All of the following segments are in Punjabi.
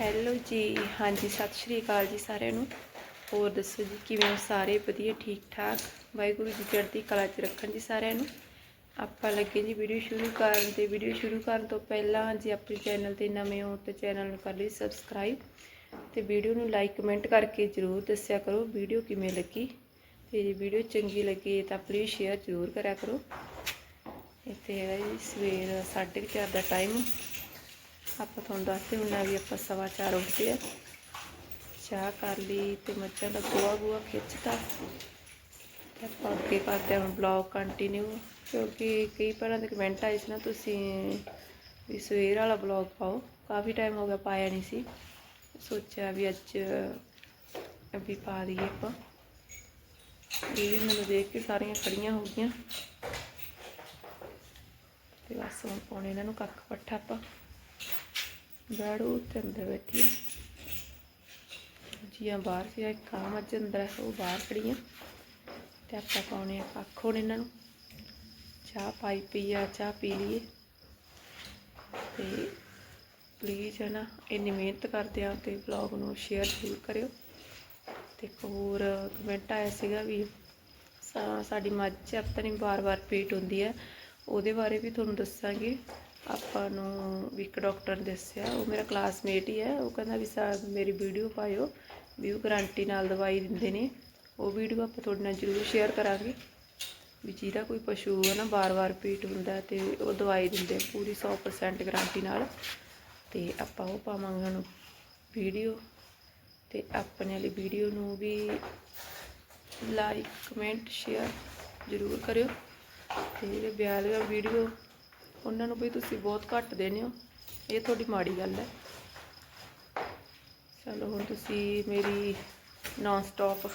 ਹੈਲੋ ਜੀ। ਹਾਂਜੀ, ਸਤਿ ਸ਼੍ਰੀ ਅਕਾਲ ਜੀ ਸਾਰਿਆਂ ਨੂੰ। ਹੋਰ ਦੱਸੋ ਜੀ, ਕਿਵੇਂ ਹੋ ਸਾਰੇ? ਵਧੀਆ, ਠੀਕ, ਠਾਕ? ਵਾਹਿਗੁਰੂ ਜੀ ਚੜ੍ਹਦੀ ਕਲਾ 'ਚ ਰੱਖਣ ਜੀ ਸਾਰਿਆਂ ਨੂੰ। ਆਪਾਂ ਲੱਗੇ ਜੀ ਵੀਡੀਓ ਸ਼ੁਰੂ ਕਰਨ ਤੇ ਵੀਡੀਓ ਸ਼ੁਰੂ ਕਰਨ ਤੋਂ ਪਹਿਲਾਂ ਜੇ ਆਪਣੇ ਚੈਨਲ ਤੇ ਨਵੇਂ ਹੋ ਤਾਂ ਚੈਨਲ ਨੂੰ ਕਰ ਲਈ ਸਬਸਕ੍ਰਾਈਬ ਤੇ ਵੀਡੀਓ ਨੂੰ ਲਾਈਕ ਕਮੈਂਟ ਕਰਕੇ ਜਰੂਰ ਦੱਸਿਆ ਕਰੋ ਵੀਡੀਓ ਕਿਵੇਂ ਲੱਗੀ। ਤੇ ਜੇ ਵੀਡੀਓ ਚੰਗੀ ਲੱਗੀ ਤਾਂ ਪਲੀਜ਼ ਸ਼ੇਅਰ ਜਰੂਰ ਕਰਿਆ ਕਰੋ। ਇੱਥੇ ਹੈਗਾ ਜੀ, ਸਵੇਰ 4:30 ਦਾ ਟਾਈਮ ਆਪਾਂ ਤੁਹਾਨੂੰ ਦੱਸਦੇ ਹੁੰਨਾ ਵੀ ਆਪਾਂ ਸਵਾ ਚਾਰ ਉੱਠਦੇ ਆ। ਚਾਹ ਕਰ ਲਈ ਤੇ ਮੱਝਾਂ ਦਾ ਗੋਹਾ ਗੋਹਾ ਖਿੱਚਤਾ। ਤੇ ਆਪਾਂ ਅੱਗੇ ਕਰਦੇ ਹਾਂ ਬਲੌਗ ਕੰਟੀਨਿਊ ਕਿਉਂਕਿ ਕਈ ਵਾਰਾਂ ਦੇ ਕਮੈਂਟ ਆਏ ਸੀ ਨਾ, ਤੁਸੀਂ ਵੀ ਸਵੇਰ ਵਾਲਾ ਬਲੌਗ ਪਾਓ। ਕਾਫੀ ਟਾਈਮ ਹੋ ਗਿਆ ਪਾਇਆ ਨਹੀਂ ਸੀ। ਸੋਚਿਆ ਵੀ ਅੱਜ ਵੀ ਪਾ ਦਈਏ ਆਪਾਂ। ਇਹ ਵੀ ਮੈਨੂੰ ਦੇਖ ਕੇ ਸਾਰੀਆਂ ਖੜੀਆਂ ਹੋ ਗਈਆਂ। ਤੇ ਬਸ ਹੁਣ ਪਾਉਣੇ ਇਹਨਾਂ ਨੂੰ ਕੱਖ ਪੱਠਾ ਆਪਾਂ। ਬੈੜੂ ਤੇ ਅੰਦਰ ਬੈਠੀ ਆ। ਜੀਆਂ ਬਾਹਰ ਸੀ ਇੱਕ ਕਾਮ ਅੱਜ ਅੰਦਰ ਹੈ, ਉਹ ਬਾਹਰ ਖੜੀਆਂ। ਤੇ ਆਪਾਂ ਪਾਉਣੇ ਆ ਕੱਖ ਹੁਣ ਇਹਨਾਂ ਨੂੰ। ਚਾਹ ਪਾਈ ਪੀ ਆ ਚਾਹ ਪੀ ਲਈਏ। ਤੇ ਪਲੀਜ਼ ਹੈ ਨਾ ਇੰਨੀ ਮਿਹਨਤ ਕਰਦੇ ਆ ਤੇ ਵਲੌਗ ਨੂੰ ਸ਼ੇਅਰ ਜ਼ਰੂਰ ਕਰਿਓ। ਤੇ ਹੋਰ ਕਮੈਂਟ ਆਇਆ ਸੀਗਾ ਵੀ ਸਾਡੀ ਮੱਝ ਆਪਣੀ ਵਾਰ-ਵਾਰ ਪੀਟ ਹੁੰਦੀ ਹੈ ਉਹਦੇ ਬਾਰੇ ਵੀ ਤੁਹਾਨੂੰ ਦੱਸਾਂਗੇ। ਆਪਾਂ ਨੂੰ ਵੀ ਇੱਕ ਡਾਕਟਰ ਨੇ ਦੱਸਿਆ, ਉਹ ਮੇਰਾ ਕਲਾਸਮੇਟ ਹੀ ਹੈ, ਉਹ ਕਹਿੰਦਾ ਵੀ ਸਾ ਮੇਰੀ ਵੀਡੀਓ ਪਾਇਓ, ਵੀ ਉਹ ਗਰੰਟੀ ਨਾਲ ਦਵਾਈ ਦਿੰਦੇ ਨੇ, ਉਹ ਵੀਡੀਓ ਆਪਾਂ ਤੁਹਾਡੇ ਨਾਲ ਜ਼ਰੂਰ ਸ਼ੇਅਰ ਕਰਾਂਗੇ। ਵੀ ਜਿਹਦਾ ਕੋਈ ਪਸ਼ੂ ਹੈ ਨਾ, ਵਾਰ-ਵਾਰ ਪੀਟ ਹੁੰਦਾ ਤੇ ਉਹ ਦਵਾਈ ਦਿੰਦੇ ਪੂਰੀ 100% ਗਰੰਟੀ ਨਾਲ। ਤੇ ਆਪਾਂ ਉਹ ਪਾਵਾਂਗੇ ਉਹਨੂੰ ਵੀਡੀਓ, ਤੇ ਆਪਣੇ ਵਾਲੀ ਵੀਡੀਓ ਨੂੰ ਵੀ ਲਾਈਕ ਕਮੈਂਟ ਸ਼ੇਅਰ ਜ਼ਰੂਰ ਕਰਿਓ। ਤੇ ਜਿਹੜੇ ਵਿਆਹ ਵਾਲੀਆਂ ਵੀਡੀਓ ਉਹਨਾਂ ਨੂੰ ਵੀ ਤੁਸੀਂ ਬਹੁਤ ਘੱਟ ਦੇਣੇ ਹੋ। ਇਹ ਤੁਹਾਡੀ ਮਾੜੀ ਗੱਲ ਹੈ। ਚਲੋ ਹੁਣ ਤੁਸੀਂ ਮੇਰੀ ਨਾਨ ਸਟਾਪ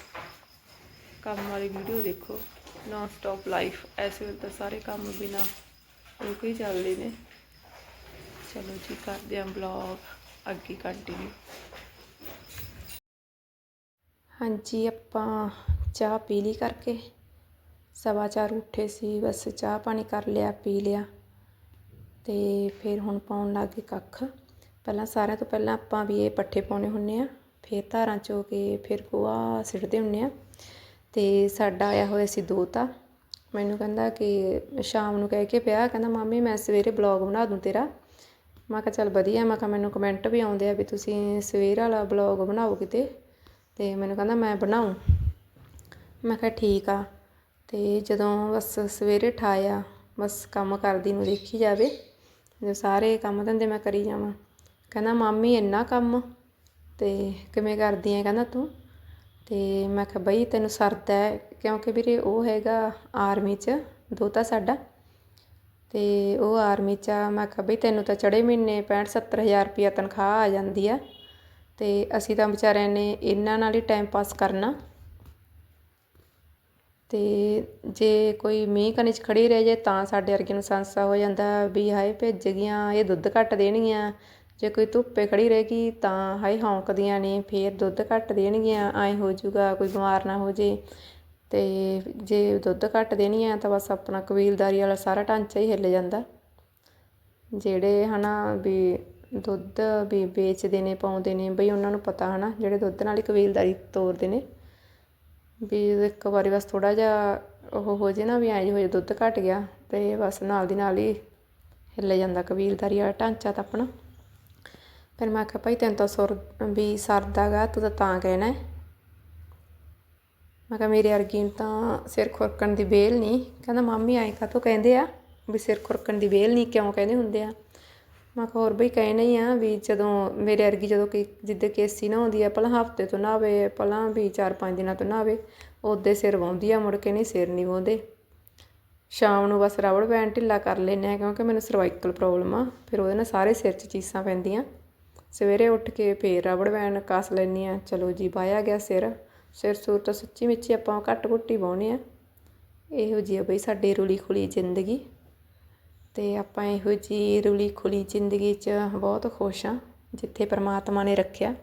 ਕੰਮ ਵਾਲੀ ਵੀਡੀਓ ਦੇਖੋ। ਨਾਨ ਸਟਾਪ ਲਾਈਫ ਐਸੇ ਵੇਲੇ ਤਾਂ ਸਾਰੇ ਕੰਮ ਬਿਨਾ ਰੁਕ ਹੀ ਚੱਲਦੇ ਨੇ। ਚਲੋ ਜੀ, ਕਰਦੇ ਹਾਂ ਬਲੌਗ ਅੱਗੇ ਕੰਟੀਨਿਊ ਹਾਂਜੀ, ਆਪਾਂ ਚਾਹ ਪੀ ਲਈ ਕਰਕੇ। ਸਵਾ ਚਾਰ ਉੱਠੇ ਸੀ, ਬਸ ਚਾਹ ਪਾਣੀ ਕਰ ਲਿਆ, ਪੀ ਲਿਆ। ਤੇ ਫਿਰ ਹੁਣ ਪਾਉਣ ਲੱਗ ਗਏ ਕੱਖ। ਪਹਿਲਾਂ ਸਾਰਿਆਂ ਤੋਂ ਪਹਿਲਾਂ ਆਪਾਂ ਵੀ ਇਹ ਪੱਠੇ ਪਾਉਣੇ ਹੁੰਦੇ ਹਾਂ ਫਿਰ ਧਾਰਾਂ ਚੋ ਕੇ ਫਿਰ ਗੋਹਾ ਸਿੱਟਦੇ ਹੁੰਦੇ ਹਾਂ ਅਤੇ ਸਾਡਾ ਆਇਆ ਹੋਇਆ ਸੀ ਦੋਤਾ। ਮੈਨੂੰ ਕਹਿੰਦਾ ਕਿ ਸ਼ਾਮ ਨੂੰ ਕਹਿ ਕੇ ਪਿਆ, ਕਹਿੰਦਾ, ਮਾਮੀ, ਮੈਂ ਸਵੇਰੇ ਬਲੌਗ ਬਣਾ ਦੂੰ ਤੇਰਾ। ਮੈਂ ਕਿਹਾ, ਚੱਲ ਵਧੀਆ ਮੈਂ ਕਿਹਾ, ਮੈਨੂੰ ਕਮੈਂਟ ਵੀ ਆਉਂਦੇ ਆ ਵੀ ਤੁਸੀਂ ਸਵੇਰ ਵਾਲਾ ਬਲੌਗ ਬਣਾਓ ਕਿਤੇ? ਤੇ ਮੈਨੂੰ ਕਹਿੰਦਾ, ਮੈਂ ਬਣਾਉਂ ਮੈਂ ਕਿਹਾ, ਠੀਕ ਆ। ਤੇ ਜਦੋਂ ਬਸ ਸਵੇਰੇ ਠਾਇਆ, ਬਸ ਕੰਮ ਕਰਦੀ ਨੂੰ ਦੇਖੀ ਜਾਵੇ ਜੋ ਸਾਰੇ ਕੰਮ ਧੰਦੇ ਮੈਂ ਕਰੀ ਜਾਵਾਂ। ਕਹਿੰਦਾ, ਮਾਮੀ, ਇੰਨਾ ਕੰਮ ਅਤੇ ਕਿਵੇਂ ਕਰਦੀ ਹੈ ਕਹਿੰਦਾ, ਤੂੰ? ਅਤੇ ਮੈਂ ਕਿਹਾ, ਬਈ, ਤੈਨੂੰ ਸਰਦਾ ਹੈ ਕਿਉਂਕਿ ਵੀਰੇ ਉਹ ਹੈਗਾ ਆਰਮੀ 'ਚ, ਦੋਤਾ ਸਾਡਾ। ਅਤੇ ਉਹ ਆਰਮੀ 'ਚ ਆ। ਮੈਂ ਕਿਹਾ, ਬਈ, ਤੈਨੂੰ ਤਾਂ ਚੜੇ ਮਹੀਨੇ 65 70000 ਰੁਪਇਆ ਤਨਖਾਹ ਆ ਜਾਂਦੀ ਆ ਅਤੇ ਅਸੀਂ ਤਾਂ ਵਿਚਾਰਿਆਂ ਨੇ ਇਹਨਾਂ ਨਾਲ ਹੀ ਟਾਈਮ ਪਾਸ ਕਰਨਾ। ਅਤੇ ਜੇ ਕੋਈ ਮੀਂਹ ਕਣੀ 'ਚ ਖੜ੍ਹੀ ਰਹਿ ਜੇ ਤਾਂ ਸਾਡੇ ਵਰਗੇ ਨੂੰ ਸੰਸਾ ਹੋ ਜਾਂਦਾ ਵੀ ਹਾਏ ਭਿੱਜ ਗਈਆਂ, ਇਹ ਦੁੱਧ ਘੱਟ ਦੇਣਗੀਆਂ। ਜੇ ਕੋਈ ਧੁੱਪੇ ਖੜ੍ਹੀ ਰਹਿ ਗਈ ਤਾਂ ਹਾਏ ਹੌਂਕਦੀਆਂ ਨੇ, ਫਿਰ ਦੁੱਧ ਘੱਟ ਦੇਣਗੀਆਂ, ਐਂ ਹੋ ਜਾਊਗਾ, ਕੋਈ ਬਿਮਾਰ ਨਾ ਹੋ ਜੇ। ਅਤੇ ਜੇ ਦੁੱਧ ਘੱਟ ਦੇਣਗੀਆਂ ਤਾਂ ਬਸ ਆਪਣਾ ਕਬੀਲਦਾਰੀ ਵਾਲਾ ਸਾਰਾ ਢਾਂਚਾ ਹੀ ਹਿੱਲ ਜਾਂਦਾ। ਜਿਹੜੇ ਹੈ ਨਾ ਵੀ ਦੁੱਧ ਵੀ ਵੇਚਦੇ ਨੇ, ਪਾਉਂਦੇ ਨੇ, ਬਈ ਉਹਨਾਂ ਨੂੰ ਪਤਾ ਹੈ ਨਾ ਜਿਹੜੇ ਦੁੱਧ ਨਾਲ ਹੀ ਕਬੀਲਦਾਰੀ ਤੋਰਦੇ ਨੇ। ਵੀ ਇੱਕ ਵਾਰੀ ਬਸ ਥੋੜ੍ਹਾ ਜਿਹਾ ਉਹ ਹੋ ਜੇ ਨਾ ਵੀ ਐਂ ਹੋ ਜੇ ਦੁੱਧ ਘੱਟ ਗਿਆ ਅਤੇ ਬਸ ਨਾਲ ਦੀ ਨਾਲ ਹੀ ਹਿੱਲ ਜਾਂਦਾ ਕਬੀਲਦਾਰੀ ਵਾਲਾ ਢਾਂਚਾ ਤਾਂ ਆਪਣਾ। ਫਿਰ ਮੈਂ ਆਖਿਆ ਭਾਈ ਤੈਨੂੰ ਤਾਂ ਸੁਰ ਵੀ ਸਰਦਾ ਗਾ ਤੂੰ ਤਾਂ ਤਾਂ ਕਹਿਣਾ ਮੈਂ ਕਿਹਾ ਮੇਰੇ ਵਰਗੀ ਨੂੰ ਤਾਂ ਸਿਰ ਖੁਰਕਣ ਦੀ ਵੇਲ ਨਹੀਂ। ਕਹਿੰਦਾ, ਮਾਮੀ, ਐਂ ਤੂੰ ਕਹਿੰਦੇ ਆ ਵੀ ਸਿਰ ਖੁਰਕਣ ਦੀ ਵੇਲ ਨਹੀਂ, ਕਿਉਂ ਕਹਿੰਦੇ ਹੁੰਦੇ ਆ? ਮੈਂ ਕਿਹਾ ਹੋਰ ਬਈ ਕਹਿਣਾ ਹੀ ਆ ਵੀ ਜਦੋਂ ਮੇਰੇ ਵਰਗੀ ਜਦੋਂ ਕਿ ਜਿੱਦੇ ਕੇਸੀ ਨਾ ਹੁੰਦੀ ਆ ਪਹਿਲਾਂ ਹਫ਼ਤੇ ਤੋਂ ਨਹਾਵੇ ਪਹਿਲਾਂ ਵੀ 4-5 ਦਿਨਾਂ ਤੋਂ ਨਹਾਵੇ ਉਹਦੇ ਸਿਰ ਵਾਉਂਦੀ ਆ, ਮੁੜ ਕੇ ਨਹੀਂ ਸਿਰ ਨਹੀਂ ਵਾਉਂਦੇ। ਸ਼ਾਮ ਨੂੰ ਬਸ ਰਬੜ ਬੈਂਡ ਢਿੱਲਾ ਕਰ ਲੈਨੇ ਆ ਕਿਉਂਕਿ ਮੈਨੂੰ ਸਰਵਾਈਕਲ ਪ੍ਰੋਬਲਮ ਆ, ਫਿਰ ਉਹਦੇ ਨਾਲ ਸਾਰੇ ਸਿਰ 'ਚ ਚੀਸਾਂ ਪੈਂਦੀਆਂ। ਸਵੇਰੇ ਉੱਠ ਕੇ ਫੇਰ ਰਬੜ ਬੈਂਡ ਕੱਸ ਲੈਨੀ ਆ, ਚਲੋ ਜੀ ਵਾਇਆ ਗਿਆ ਸਿਰ ਸਿਰ ਸੂਰ ਤਾਂ ਸੱਚੀ ਮਿੱਚੀ ਆਪਾਂ ਘੱਟ ਘੁੱਟੀ ਬਾਉਨੇ ਆ। ਇਹੋ ਜਿਹੀ ਆ ਬਈ ਸਾਡੀ ਰੁਲੀ ਖੁਲੀ ਜ਼ਿੰਦਗੀ। ਅਤੇ ਆਪਾਂ ਇਹੋ ਜਿਹੀ ਰੁਲੀ ਖੁਲੀ ਜ਼ਿੰਦਗੀ 'ਚ ਬਹੁਤ ਖੁਸ਼ ਹਾਂ, ਜਿੱਥੇ ਪਰਮਾਤਮਾ ਨੇ ਰੱਖਿਆ।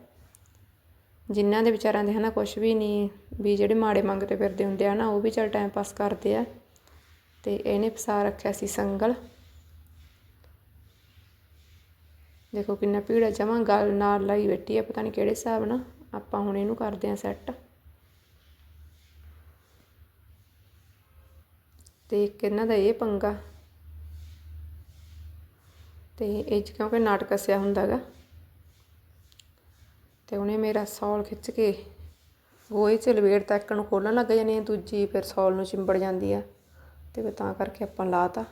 ਜਿਨ੍ਹਾਂ ਦੇ ਵਿਚਾਰਾਂ ਦੇ ਹੈ ਨਾ ਕੁਛ ਵੀ ਨਹੀਂ ਵੀ ਜਿਹੜੇ ਮਾੜੇ ਮੰਗਦੇ ਫਿਰਦੇ ਹੁੰਦੇ ਆ ਨਾ, ਉਹ ਵੀ ਚੱਲ ਟਾਈਮ ਪਾਸ ਕਰਦੇ ਆ। ਅਤੇ ਇਹਨੇ ਫਸਾ ਰੱਖਿਆ ਸੀ ਸੰਗਲ। ਦੇਖੋ ਕਿੰਨਾ ਭੀੜਾ ਹੈ ਜਮਾਂ ਗੱਲ ਨਾਲ ਲਾਈ ਬੈਠੀ ਆ, ਪਤਾ ਨਹੀਂ ਕਿਹੜੇ ਹਿਸਾਬ ਨਾਲ। ਆਪਾਂ ਹੁਣ ਇਹਨੂੰ ਕਰਦੇ ਆਂ ਸੈੱਟ ਤੇ ਇੱਕ ਇਹਨਾਂ ਦਾ ਇਹ ਪੰਗਾ ਤੇ ਇਹ 'ਚ ਕਿਉਂਕਿ ਨਾਟ ਕੱਸਿਆ ਹੁੰਦਾਗਾ ਤੇ ਉਹਨੇ ਮੇਰਾ ਸੌਲ ਖਿੱਚ ਕੇ ਗੋਏ ਚ ਲਵੇੜ ਤੱਕ ਨੂੰ ਖੋਲਣ ਲੱਗ ਜਾਂਦੀ ਦੂਜੀ ਫਿਰ ਸੌਲ ਨੂੰ ਚਿੰਬੜ ਜਾਂਦੀ ਆ। ਤੇ ਫਿਰ ਤਾਂ ਕਰਕੇ ਆਪਾਂ ਲਾਤਾ।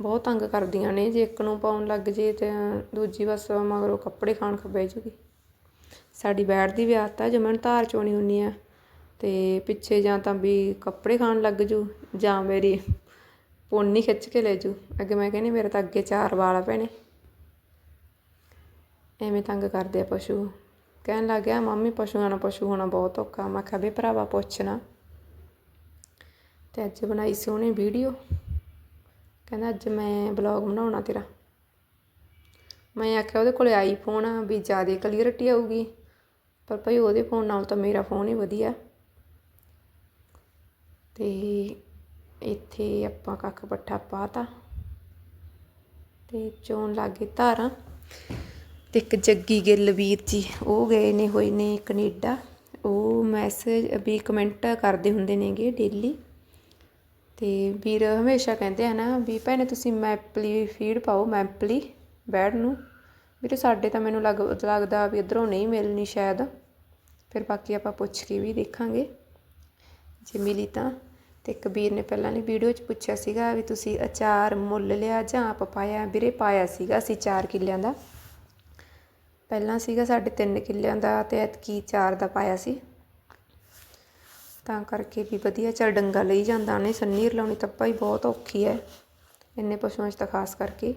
ਬਹੁਤ ਤੰਗ ਕਰਦੀਆਂ ਨੇ, ਜੇ ਇੱਕ ਨੂੰ ਪਾਉਣ ਲੱਗ ਜੇ ਤੇ ਦੂਜੀ ਬਸ ਮਗਰੋਂ ਕੱਪੜੇ ਖਾਣ ਖੱਬੇ ਜੂਗੀ ਸਾਡੀ ਬੈਠ ਦੀ ਵੀ ਆਦਤ ਆ ਜੇ ਮੈਨੂੰ ਧਾਰ ਚੋਣੀ ਹੁੰਨੀ ਆ ਤੇ ਪਿੱਛੇ ਜਾਂ ਤਾਂ ਵੀ ਕੱਪੜੇ ਖਾਣ ਲੱਗ ਜੂ ਜਾਂ ਮੇਰੀ ਪੋਨੀ ਖਿੱਚ ਕੇ ਲੈ ਜੂ। ਅੱਗੇ ਮੈਂ ਕਹਿੰਦੀ, ਮੇਰੇ ਤਾਂ ਅੱਗੇ ਚਾਰ ਵਾਲ ਆ ਭੈਣੇ। ਐਵੇਂ ਤੰਗ ਕਰਦੇ ਆ ਪਸ਼ੂ। ਕਹਿਣ ਲੱਗ ਗਿਆ, ਮੰਮੀ, ਪਸ਼ੂਆਂ ਨਾਲ ਪਸ਼ੂ ਹੋਣਾ ਬਹੁਤ ਔਖਾ ਮੈਂ ਕਿਹਾ, ਵੀ ਭਰਾਵਾ ਪੁੱਛਣਾ ਤੇ ਅੱਜ ਬਣਾਈ ਸੀ ਉਹਨੇ ਵੀਡੀਓ। ਕਹਿੰਦਾ, ਅੱਜ ਮੈਂ ਬਲੌਗ ਬਣਾਉਣਾ ਤੇਰਾ। ਮੈਂ ਆਖਿਆ, ਉਹਦੇ ਕੋਲੇ ਆਈਫੋਨ ਆ, ਵੀ ਜ਼ਿਆਦਾ ਕਲੀਅਰਟੀ ਆਊਗੀ। ਪਰ ਭਾਈ ਉਹਦੇ ਫੋਨ ਨਾਲ ਤਾਂ ਮੇਰਾ ਫੋਨ ਹੀ ਵਧੀਆ। ਤੇ ਇੱਥੇ ਆਪਾਂ ਕੱਖ ਪੱਠਾ ਪਾਤਾ ਤੇ ਚੋਣ ਲੱਗੇ ਧਾਰਾਂ। ਤੇ ਇੱਕ ਜੱਗੀ ਗਿੱਲ ਵੀਰ ਜੀ, ਉਹ ਗਏ ਨੇ ਹੋਏ ਨੇ ਕੈਨੇਡਾ। ਉਹ ਮੈਸੇਜ ਵੀ ਕਮੈਂਟ ਕਰਦੇ ਹੁੰਦੇ ਨੇਗੇ ਡੇਲੀ ਤੇ ਵੀਰ ਹਮੇਸ਼ਾ ਕਹਿੰਦੇ ਆ ਨਾ ਵੀ ਭੈਣੇ ਤੁਸੀਂ ਮੈਪਲੀ ਫੀਡ ਪਾਓ, ਮੈਪਲੀ ਬੈਡ ਨੂੰ। ਵੀਰੇ ਸਾਡੇ ਤਾਂ ਮੈਨੂੰ ਲੱਗ, ਲੱਗਦਾ ਵੀ ਇਧਰੋਂ ਨਹੀਂ ਮਿਲਣੀ ਸ਼ਾਇਦ। ਫਿਰ ਬਾਕੀ ਆਪਾਂ ਪੁੱਛ ਕੇ ਵੀ ਦੇਖਾਂਗੇ। ਜੇ ਮਿਲੀ ਤਾਂ। ਅਤੇ ਇੱਕ ਵੀਰ ਨੇ ਪਹਿਲਾਂ ਨੇ ਵੀਡੀਓ 'ਚ ਪੁੱਛਿਆ ਸੀਗਾ ਵੀ ਤੁਸੀਂ ਅਚਾਰ ਮੁੱਲ ਲਿਆ ਜਾਂ ਆਪ ਪਾਇਆ? ਵੀਰੇ ਪਾਇਆ ਸੀਗਾ ਅਸੀਂ ਚਾਰ ਕਿੱਲਿਆਂ ਦਾ। ਪਹਿਲਾਂ ਸੀਗਾ ਸਾਡੇ ਤਿੰਨ ਕਿੱਲਿਆਂ ਦਾ ਅਤੇ ਐਤਕੀ ਚਾਰ ਦਾ ਪਾਇਆ ਸੀ। ਤਾਂ ਕਰਕੇ ਵੀ ਵਧੀਆ, ਚੱਲ ਡੰਗਾ ਲਈ ਜਾਂਦਾ ਨੇ ਸੰਨੀ ਰਲਾਉਣੀ ਤਾਂ ਭਾਈ ਬਹੁਤ ਔਖੀ ਹੈ ਇੰਨੇ ਪਸ਼ੂਆਂ 'ਚ ਤਾਂ ਖਾਸ ਕਰਕੇ।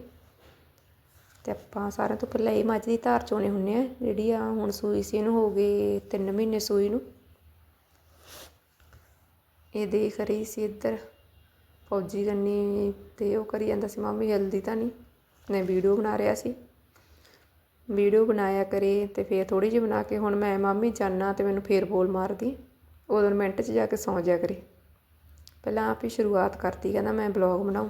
ਤੇ ਆਪਾਂ ਸਾਰਿਆਂ ਤੋਂ ਪਹਿਲਾਂ ਇਹ ਮੱਝ ਦੀ ਧਾਰ ਚੋਣੇ ਹੁੰਨੇ ਆ, ਜਿਹੜੀ ਆ ਹੁਣ ਸੂਈ ਸੀ, ਇਹਨੂੰ ਹੋ ਗਏ 3 ਮਹੀਨੇ ਸੂਈ ਨੂੰ। ਇਹ ਦੇਖ ਰਹੀ ਸੀ ਇੱਧਰ। ਫੌਜੀ ਗੰਨੀ ਤੇ ਉਹ ਕਰੀ ਜਾਂਦਾ ਸੀ, ਮਾਮੀ, ਜਲਦੀ ਤਾਂ ਨਹੀਂ। ਨੇ ਵੀਡੀਓ ਬਣਾ ਰਿਹਾ ਸੀ। ਵੀਡੀਓ ਬਣਾਇਆ ਕਰੇ ਤੇ ਫੇਰ ਥੋੜੀ ਜਿਹੀ ਬਣਾ ਕੇ ਹੁਣ ਮੈਂ, ਮਾਮੀ, ਜਾਨਾ ਤੇ ਮੈਨੂੰ ਫੇਰ ਬੋਲ ਮਾਰਦੀ ਉਦੋਂ ਮਿੰਟ 'ਚ ਜਾ ਕੇ ਸੌਂ ਜਾ ਕਰੇ। ਪਹਿਲਾਂ ਆਪ ਹੀ ਸ਼ੁਰੂਆਤ ਕਰਤੀ, ਕਹਿੰਦਾ, ਮੈਂ ਬਲੌਗ ਬਣਾਉ।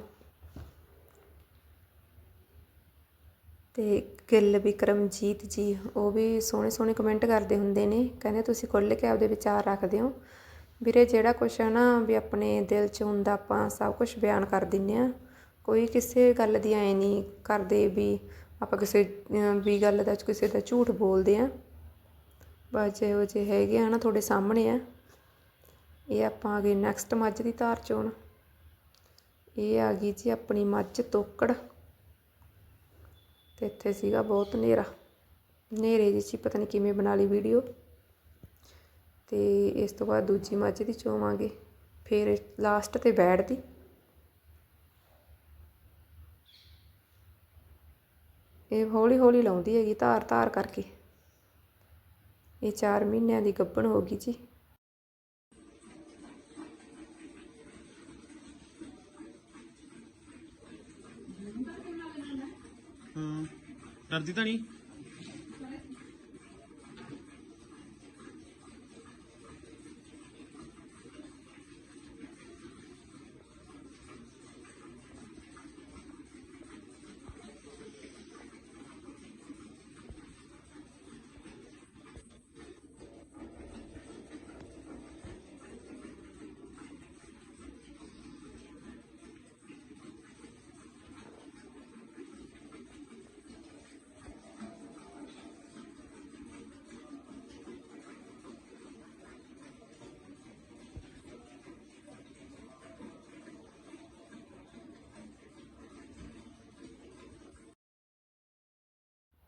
ਤੇ ਗਿੱਲ ਵਿਕਰਮਜੀਤ ਜੀ, ਉਹ ਵੀ ਸੋਹਣੇ ਸੋਹਣੇ ਕਮੈਂਟ ਕਰਦੇ ਹੁੰਦੇ ਨੇ। ਕਹਿੰਦੇ, ਤੁਸੀਂ ਖੁੱਲ੍ਹ ਕੇ ਆਪਦੇ ਵਿਚਾਰ ਰੱਖਦੇ ਹੋ। ਵੀਰੇ, ਜਿਹੜਾ ਕੁਛ ਹੈ ਨਾ ਵੀ ਆਪਣੇ ਦਿਲ 'ਚ ਹੁੰਦਾ, ਆਪਾਂ ਸਭ ਕੁਛ ਬਿਆਨ ਕਰ ਦਿੰਦੇ ਹਾਂ। ਕੋਈ ਕਿਸੇ ਗੱਲ ਦੀ ਐਂ ਨਹੀਂ ਕਰਦੇ ਵੀ ਆਪਾਂ ਕਿਸੇ ਵੀ ਗੱਲ ਦਾ, ਕਿਸੇ ਦਾ ਝੂਠ ਬੋਲਦੇ ਹਾਂ। ਬਸ ਜਿਹੋ ਜਿਹੇ ਹੈਗੇ ਆ ਨਾ ਤੁਹਾਡੇ ਸਾਹਮਣੇ ਆ। ਇਹ ਆਪਾਂ ਆ ਗਏ ਨੈਕਸਟ ਮੱਝ ਦੀ ਧਾਰ ਚੋਣ। ਇਹ ਆ ਗਈ ਜੀ ਆਪਣੀ ਮੱਝ ਤੋਕੜ। ਤੇ ਇੱਥੇ ਸੀਗਾ ਬਹੁਤ ਹਨੇਰਾ। ਹਨੇਰੇ ਜਿਹੀ ਪਤਾ ਨਹੀਂ ਕਿਵੇਂ ਬਣਾ ਲਈ ਵੀਡੀਓ ਅਤੇ ਇਸ ਤੋਂ ਬਾਅਦ ਦੂਜੀ ਮੱਝ ਦੀ ਚੋਵਾਂਗੇ, ਫਿਰ ਲਾਸਟ ਤੇ ਬੈਠ ਦੀ। ਇਹ ਹੌਲੀ ਹੌਲੀ ਲਾਉਂਦੀ ਹੈਗੀ, ਧਾਰ ਧਾਰ ਕਰਕੇ। ਇਹ 4 ਮਹੀਨਿਆਂ ਦੀ ਗੱਭਣ ਹੋ ਗਈ ਜੀ। ਹਾਂ। ਡਰਦੀ ਤਾਂ ਨਹੀਂ?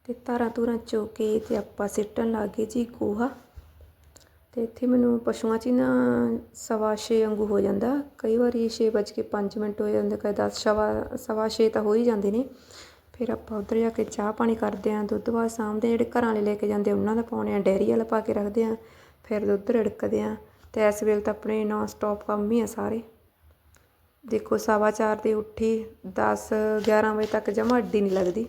ਅਤੇ ਧਾਰਾਂ ਤੂਰਾਂ ਚੋ ਕੇ ਅਤੇ ਆਪਾਂ ਸਿੱਟਣ ਲੱਗ ਗਏ ਜੀ ਗੋਹਾ। ਅਤੇ ਇੱਥੇ ਮੈਨੂੰ ਪਸ਼ੂਆਂ 'ਚ ਹੀ ਨਾ ਸਵਾ ਛੇ ਵਾਂਗੂ ਹੋ ਜਾਂਦਾ। ਕਈ ਵਾਰੀ ਛੇ ਵੱਜ ਕੇ ਪੰਜ ਮਿੰਟ ਹੋ ਜਾਂਦੇ, ਕਈ ਦਸ ਸਵਾ ਸਵਾ ਛੇ ਤਾਂ ਹੋ ਹੀ ਜਾਂਦੇ ਨੇ। ਫਿਰ ਆਪਾਂ ਉੱਧਰ ਜਾ ਕੇ ਚਾਹ ਪਾਣੀ ਕਰਦੇ ਹਾਂ, ਦੁੱਧ ਬਾਅਦ ਸਾਂਭਦੇ ਜਿਹੜੇ ਘਰਾਂ ਵਾਲੇ ਲੈ ਕੇ ਜਾਂਦੇ, ਉਹਨਾਂ ਦਾ ਪਾਉਣੇ ਆ ਡੈਰੀ ਵਾਲਾ ਪਾ ਕੇ ਰੱਖਦੇ ਹਾਂ, ਫਿਰ ਦੁੱਧ ਰੜਕਦੇ ਹਾਂ। ਅਤੇ ਇਸ ਵੇਲੇ ਤਾਂ ਆਪਣੇ ਨਾਨ ਸਟਾਪ ਕੰਮ ਹੀ ਆ ਸਾਰੇ। ਦੇਖੋ ਸਵਾ ਚਾਰ ਦੇ ਉੱਠੀ 10 11 ਵਜੇ ਤੱਕ ਜਮਾ ਅੱਡੀ ਨਹੀਂ ਲੱਗਦੀ।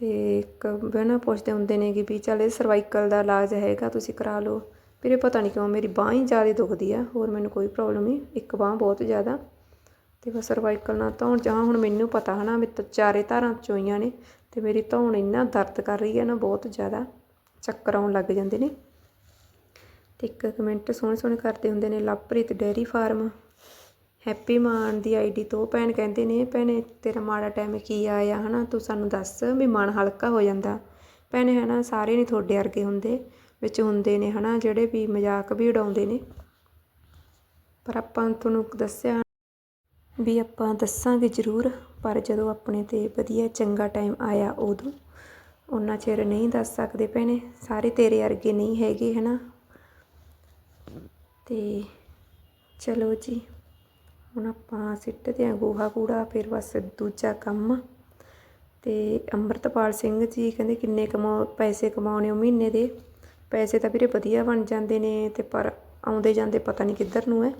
ਅਤੇ ਇੱਕ ਬਹਿਣਾ ਪੁੱਛਦੇ ਹੁੰਦੇ ਨੇ ਕਿ ਵੀ ਚੱਲ ਇਹ ਸਰਵਾਈਕਲ ਦਾ ਇਲਾਜ ਹੈਗਾ, ਤੁਸੀਂ ਕਰਾ ਲਓ। ਵੀਰੇ ਪਤਾ ਨਹੀਂ ਕਿਉਂ ਮੇਰੀ ਬਾਂਹ ਹੀ ਜ਼ਿਆਦਾ ਦੁਖਦੀ ਆ, ਹੋਰ ਮੈਨੂੰ ਕੋਈ ਪ੍ਰੋਬਲਮ ਨਹੀਂ ਇੱਕ ਬਾਂਹ ਬਹੁਤ ਜ਼ਿਆਦਾ। ਅਤੇ ਬਸ ਸਰਵਾਈਕਲ ਨਾਲ ਧੌਣ, ਜਾਂ ਹੁਣ ਮੈਨੂੰ ਪਤਾ ਹਨਾ ਵੀ ਤਾਂ ਚਾਰੇ ਧਾਰਾਂ ਚੋਈਆਂ ਨੇ ਅਤੇ ਮੇਰੀ ਧੌਣ ਇੰਨਾ ਦਰਦ ਕਰ ਰਹੀ ਹੈ ਨਾ ਬਹੁਤ ਜ਼ਿਆਦਾ, ਚੱਕਰ ਆਉਣ ਲੱਗ ਜਾਂਦੇ ਨੇ। ਅਤੇ ਇੱਕ ਕਮੈਂਟ ਸੋਹਣੇ ਸੋਹਣੇ ਕਰਦੇ ਹੁੰਦੇ ਨੇ ਲਵਪ੍ਰੀਤ ਡੇਅਰੀ ਫਾਰਮ। ਹੈਪੀ ਮਾਨ ਦੀ ਆਈ ਡੀ ਤੋਂ ਭੈਣ ਕਹਿੰਦੇ ਨੇ, ਭੈਣੇ, ਤੇਰਾ ਮਾੜਾ ਟਾਈਮ ਕੀ ਆਇਆ ਹੈ ਨਾ ਤੂੰ ਸਾਨੂੰ ਦੱਸ ਵੀ ਮਨ ਹਲਕਾ ਹੋ ਜਾਂਦਾ। ਭੈਣੇ ਹੈ ਨਾ ਸਾਰੇ ਨਹੀਂ ਤੁਹਾਡੇ ਵਰਗੇ ਹੁੰਦੇ, ਵਿੱਚ ਹੁੰਦੇ ਨੇ ਹੈ ਨਾ ਜਿਹੜੇ ਵੀ ਮਜ਼ਾਕ ਵੀ ਉਡਾਉਂਦੇ ਨੇ। ਪਰ ਆਪਾਂ ਤੁਹਾਨੂੰ ਦੱਸਿਆ ਵੀ ਆਪਾਂ ਦੱਸਾਂਗੇ ਜ਼ਰੂਰ, ਪਰ ਜਦੋਂ ਆਪਣੇ ਤੇ ਵਧੀਆ ਚੰਗਾ ਟਾਈਮ ਆਇਆ ਉਦੋਂ ਉਹਨਾਂ ਚਿਰ ਨਹੀਂ ਦੱਸ ਸਕਦੇ ਭੈਣੇ। ਸਾਰੇ ਤੇਰੇ ਵਰਗੇ ਨਹੀਂ ਹੈਗੇ ਹੈ ਨਾ ਤੇ ਚਲੋ ਜੀ। ਹੁਣ ਆਪਾਂ ਸਿੱਟਦੇ ਹਾਂ ਗੋਹਾ ਕੂੜਾ, ਫਿਰ ਬਸ ਦੂਜਾ ਕੰਮ। ਤੇ ਅੰਮ੍ਰਿਤਪਾਲ ਸਿੰਘ ਜੀ ਕਹਿੰਦੇ ਕਿੰਨੇ ਕਮਾ ਪੈਸੇ ਕਮਾਉਣੇ ਹੋ ਮਹੀਨੇ ਦੇ। ਪੈਸੇ ਤਾਂ ਵੀਰੇ ਵਧੀਆ ਬਣ ਜਾਂਦੇ ਨੇ ਤੇ ਪਰ ਆਉਂਦੇ ਜਾਂਦੇ ਪਤਾ ਨਹੀਂ ਕਿੱਧਰ ਨੂੰ ਹੈ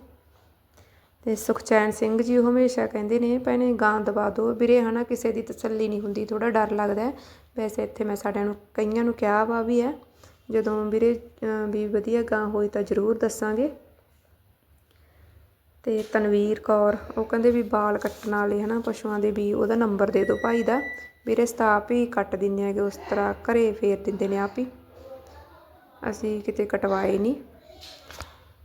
ਤੇ ਸੁਖਚੈਨ ਸਿੰਘ ਜੀ ਉਹ ਹਮੇਸ਼ਾ ਕਹਿੰਦੇ ਨੇ, ਭੈਣੇ ਗਾਂ ਦਵਾ ਦਿਓ ਵੀਰੇ ਹਨਾ ਕਿਸੇ ਦੀ ਤਸੱਲੀ ਨਹੀਂ ਹੁੰਦੀ ਥੋੜਾ ਡਰ ਲੱਗਦਾ ਵੈਸੇ ਇੱਥੇ ਮੈਂ ਸਾਰਿਆਂ ਨੂੰ, ਕਈਆਂ ਨੂੰ ਕਿਹਾ ਵਾ ਵੀ ਹੈ ਜਦੋਂ ਵੀਰੇ ਵੀ ਵਧੀਆ ਗਾਂ ਹੋਈ ਤਾਂ ਜ਼ਰੂਰ ਦੱਸਾਂਗੇ। ਅਤੇ ਤਨਵੀਰ ਕੌਰ, ਉਹ ਕਹਿੰਦੇ ਵੀ ਵਾਲ ਕੱਟਣ ਵਾਲੇ ਹੈ ਨਾ ਪਸ਼ੂਆਂ ਦੇ ਵੀ ਉਹਦਾ ਨੰਬਰ ਦੇ ਦਿਓ ਭਾਈ ਦਾ। ਵੀਰੇ ਸਤਾਪ ਹੀ ਕੱਟ ਦਿੰਦੇ ਹੈਗੇ, ਉਸ ਤਰ੍ਹਾਂ ਘਰ ਫੇਰ ਦਿੰਦੇ ਨੇ ਆਪ ਹੀ। ਅਸੀਂ ਕਿਤੇ ਕਟਵਾਏ ਨਹੀਂ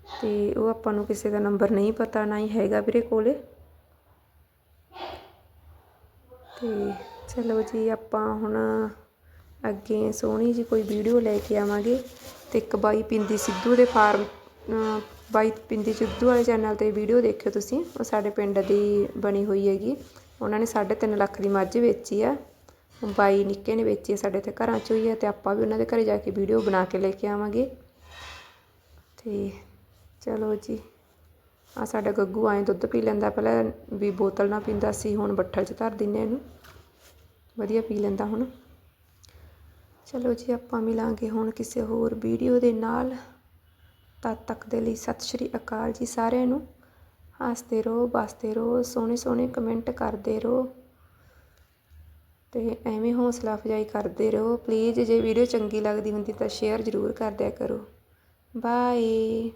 ਅਤੇ ਉਹ ਆਪਾਂ ਨੂੰ ਕਿਸੇ ਦਾ ਨੰਬਰ ਨਹੀਂ ਪਤਾ, ਨਾ ਹੀ ਹੈਗਾ ਵੀਰੇ ਕੋਲ। ਅਤੇ ਚਲੋ ਜੀ, ਆਪਾਂ ਹੁਣ ਅੱਗੇ ਸੋਹਣੀ ਜੀ ਕੋਈ ਵੀਡੀਓ ਲੈ ਕੇ ਆਵਾਂਗੇ। ਅਤੇ ਇੱਕ ਬਾਈ ਪਿੰਦੀ ਸਿੱਧੂ ਦੇ ਫਾਰਮ ਬਾਈ ਪਿੰਦੀ ਸਿੱਧੂ ਵਾਲੇ ਚੈਨਲ ਤੇ ਵੀਡੀਓ ਦੇਖਿਓ ਤੁਸੀਂ। ਉਹ ਸਾਡੇ ਪਿੰਡ ਦੀ ਬਣੀ ਹੋਈ ਹੈਗੀ। ਉਹਨਾਂ ਨੇ 3.5 ਲੱਖ ਦੀ ਮੱਝ ਵੇਚੀ ਆ। ਬਾਈ ਨਿੱਕੇ ਨੇ ਵੇਚੀ ਆ ਸਾਡੇ ਤੇ ਘਰਾਂ 'ਚ ਹੋਈ ਆ ਤੇ ਆਪਾਂ ਵੀ ਉਹਨਾਂ ਦੇ ਘਰੇ ਜਾ ਕੇ ਵੀਡੀਓ ਬਣਾ ਕੇ ਲੈ ਕੇ ਆਵਾਂਗੇ। ਤੇ ਚਲੋ ਜੀ ਆ ਸਾਡਾ ਗੱਗੂ ਆਏ ਦੁੱਧ ਪੀ ਲੈਂਦਾ। ਪਹਿਲਾਂ ਵੀ ਬੋਤਲ ਨਾ ਪੀਂਦਾ ਸੀ, ਹੁਣ ਬੱਠਲ 'ਚ ਧਰ ਦਿੰਨੇ ਇਹਨੂੰ। ਵਧੀਆ ਪੀ ਲੈਂਦਾ ਹੁਣ। ਚਲੋ ਜੀ, ਆਪਾਂ ਮਿਲਾਂਗੇ ਹੁਣ ਕਿਸੇ ਹੋਰ ਵੀਡੀਓ ਦੇ ਨਾਲ। ਤਦ ਤੱਕ ਦੇ ਲਈ ਸਤਿ ਸ਼੍ਰੀ ਅਕਾਲ ਜੀ ਸਾਰਿਆਂ ਨੂੰ। ਹੱਸਦੇ ਰਹੋ, ਬਸਦੇ ਰਹੋ, ਸੋਹਣੇ ਸੋਹਣੇ ਕਮੈਂਟ ਕਰਦੇ ਰਹੋ ਤੇ ਐਵੇਂ ਹੌਸਲਾ ਅਫਜ਼ਾਈ ਕਰਦੇ ਰਹੋ। ਪਲੀਜ਼ ਜੇ ਵੀਡੀਓ ਚੰਗੀ ਲੱਗਦੀ ਹੁੰਦੀ ਤਾਂ ਸ਼ੇਅਰ ਜ਼ਰੂਰ ਕਰ ਦਿਆ ਕਰੋ। ਬਾਏ।